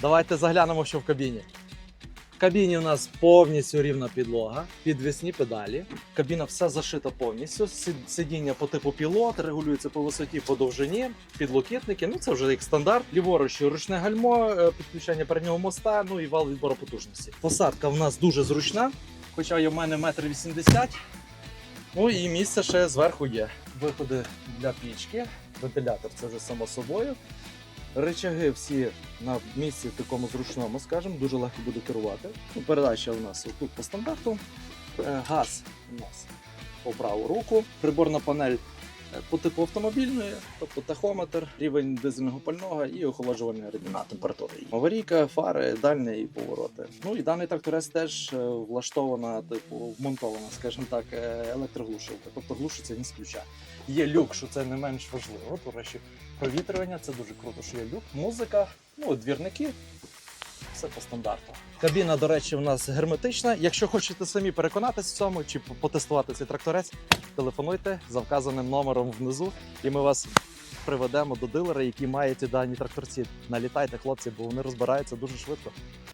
Давайте заглянемо, що в кабіні. В кабіні у нас повністю рівна підлога, підвісні педалі. Кабіна вся зашита повністю. Сидіння по типу пілот, регулюється по висоті, по довжині, підлокітники. Ну це вже як стандарт. Ліворуч ручне гальмо, е, підключення переднього моста, ну і вал відбору потужності. Посадка в нас дуже зручна, хоча є в мене метр вісімдесят. Ну і місце ще зверху є. Виходи для пічки, вентилятор це вже само собою. Речаги всі на місці такому зручному, скажімо, дуже легко буде керувати. Ну, передача у нас тут по стандарту. Е, Газ у нас по праву руку. Приборна панель по типу автомобільної, тобто тахометр, рівень дизельного пального і охолоджувальна рідина температури. Аварійка, фари, дальні і повороти. Ну і даний тракторець теж е, влаштована, типу, вмонтована, скажімо так, е, електроглушилка, тобто глушиться він з ключа. Є люк, що це не менш важливо. До речі, провітрювання це дуже круто, що є люк. Музика, ну, двірники. Все по стандарту. Кабіна, до речі, у нас герметична. Якщо хочете самі переконатися в цьому чи потестувати цей тракторець, телефонуйте за вказаним номером внизу, і ми вас приведемо до дилера, який має ці дані тракторці. Налітайте, хлопці, бо вони розбираються дуже швидко.